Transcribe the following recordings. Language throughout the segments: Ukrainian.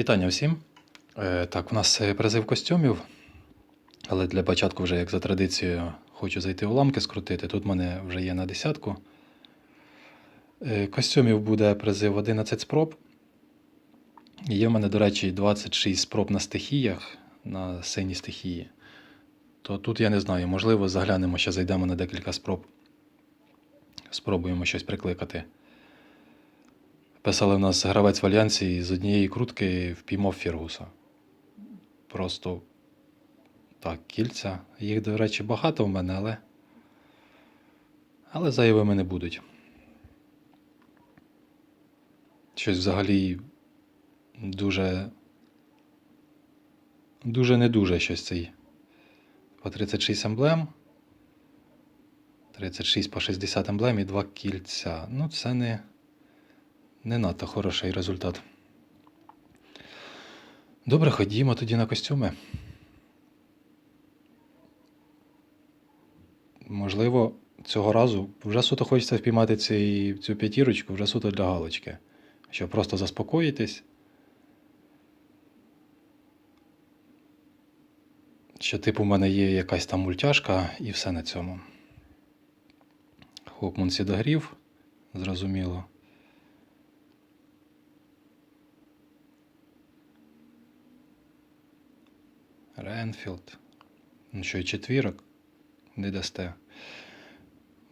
Вітання всім. Е, Так, у нас е, призив костюмів, але для початку, вже як за традицією, хочу зайти у ламки скрутити. Тут в мене вже є на десятку. Е, Костюмів буде призив 11 спроб. Є в мене, до речі, 26 спроб на стихіях, на синій стихії. То тут я не знаю, можливо, заглянемо, ще зайдемо на декілька спроб. Спробуємо щось прикликати. Писали в нас гравець в альянсі з однієї крутки впіймав Фіргуса. Просто так, кільця. Їх, до речі, багато в мене, але. Але заявими не будуть. Щось взагалі дуже. Дуже не дуже щось цей. По 36 емблем. 36 по 60 емблем і 2 кільця. Ну, це не. Не надто хороший результат. Добре, ходімо тоді на костюми. Можливо, цього разу вже суто хочеться впіймати цей, цю п'ятірочку, вже суто для галочки. Щоб просто заспокоїтись. Що, типу, в мене є якась там мультяшка і все на цьому. Хокман сідогрів, зрозуміло. Ренфілд. Ну що, і четвірок не дасте.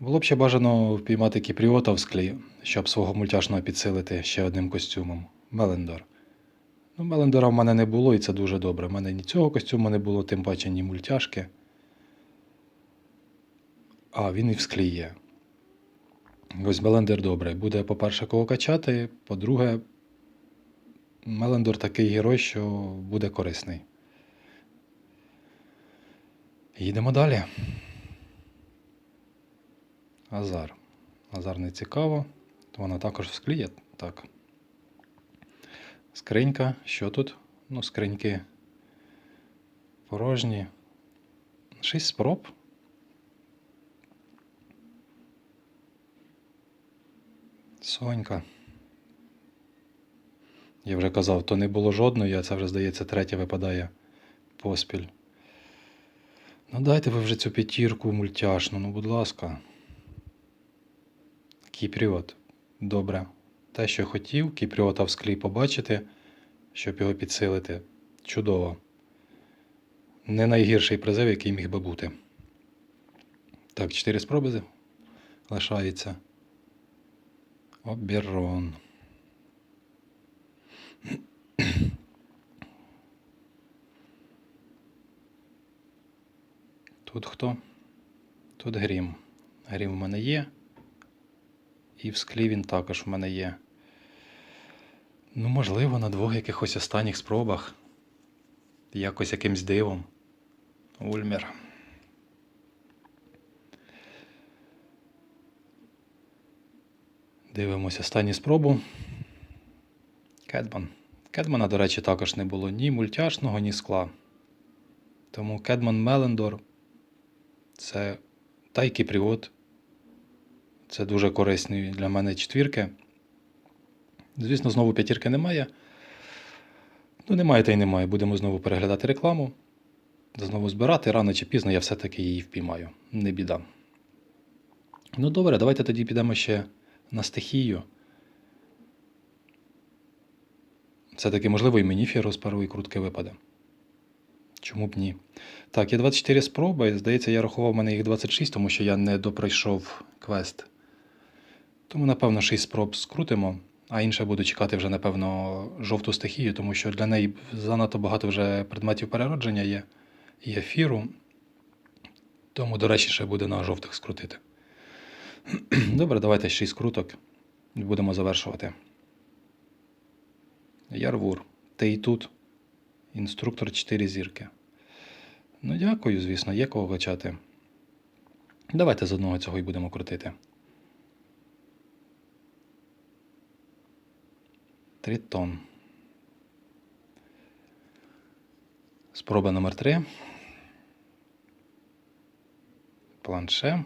Було б ще бажано впіймати Кіпріота в склі, щоб свого мультяшного підсилити ще одним костюмом. Мелендор. Ну, Мелендора в мене не було, і це дуже добре. У мене ні цього костюму не було, тим паче ні мультяшки. А, він і в склі є. Ось Мелендер добре. Буде, по-перше, кого качати, по-друге, Мелендор такий герой, що буде корисний. Їдемо далі. Азар. Азар не цікаво. то Вона також в склі. Так. Скринька. Що тут? Ну, скриньки порожні. Шість спроб. Сонька. Я вже казав, то не було жодної, а це вже, здається, третя випадає поспіль. Ну дайте ви вже цю п'ятірку мультяшну, ну будь ласка. Кіпріот. Добре. Те, що хотів, Кіпріота в склі побачити, щоб його підсилити. Чудово. Не найгірший призив, який міг би бути. Так, 4 спроби лишається. Обірон. Тут хто? Тут грім. Грім в мене є. І в склі він також в мене є. Ну, можливо, на двох якихось останніх спробах. Якось якимсь дивом. Ульмер. Дивимося останню спробу. Кедман. Кедмана, до речі, також не було ні мультяшного, ні скла. Тому Кедман Мелендор це тайки привод. Це дуже корисні для мене четвірки. Звісно, знову п'ятірки немає. Ну, немає та й немає. Будемо знову переглядати рекламу. Знову збирати. Рано чи пізно я все-таки її впіймаю. Не біда. Ну, добре, давайте тоді підемо ще на стихію. Все-таки, можливо, і мені фіро з першої крутки випаде. Чому б ні? Так, є 24 спроби. Здається, я рахував, в мене їх 26, тому що я не допройшов квест. Тому, напевно, 6 спроб скрутимо, а інше буду чекати вже, напевно, жовту стихію, тому що для неї занадто багато вже предметів переродження є і ефіру. Тому, до речі, ще буде на жовтих скрутити. Добре, давайте 6 круток будемо завершувати. Ярвур. Ти і тут. Інструктор 4 зірки. Ну, дякую, звісно, є кого качати. Давайте з одного цього і будемо крутити. Тритон. Спроба номер 3. Планше.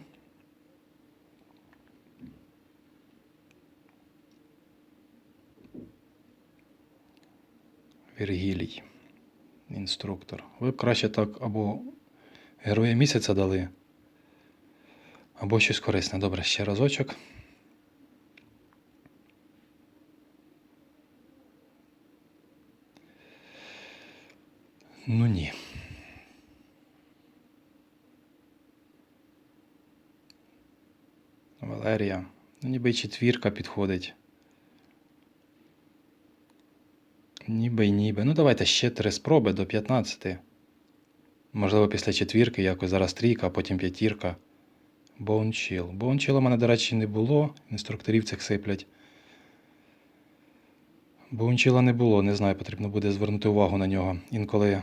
Вергілій. Інструктор. Ви б краще так або Героя місяця дали, або щось корисне. Добре, ще разочок. Ну ні. Валерія. Ну, ніби четвірка підходить. Ніби й ніби. Ну, давайте ще три спроби до 15. Можливо, після четвірки якось зараз трійка, а потім п'ятірка. Боунчіл. Боунчіла в мене, до речі, не було. Інструкторів цих сиплять. Боунчіла не було, не знаю, потрібно буде звернути увагу на нього. Інколи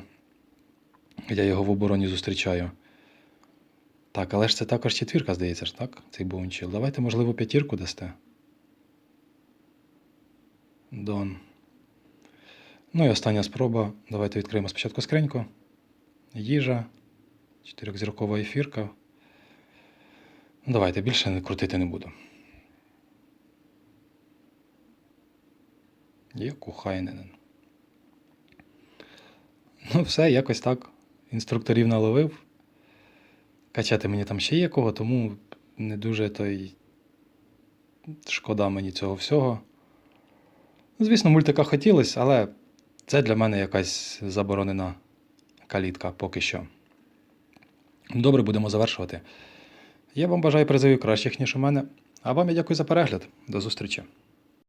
я його в обороні зустрічаю. Так, але ж це також четвірка, здається ж, так? Цей боунчіл. Давайте, можливо, п'ятірку дасте. Дон. Ну і остання спроба. Давайте відкриємо спочатку скриньку. Їжа. Чотирьохзіркова ефірка. Ну, давайте більше крутити не буду. Є Кухайненен. Ну, все, якось так. Інструкторів наловив. Качати мені там ще є кого, тому не дуже той шкода мені цього всього. Звісно, мультика хотілося, але це для мене якась заборонена калітка поки що. Добре, будемо завершувати. Я вам бажаю призовів кращих, ніж у мене. А вам я дякую за перегляд. До зустрічі.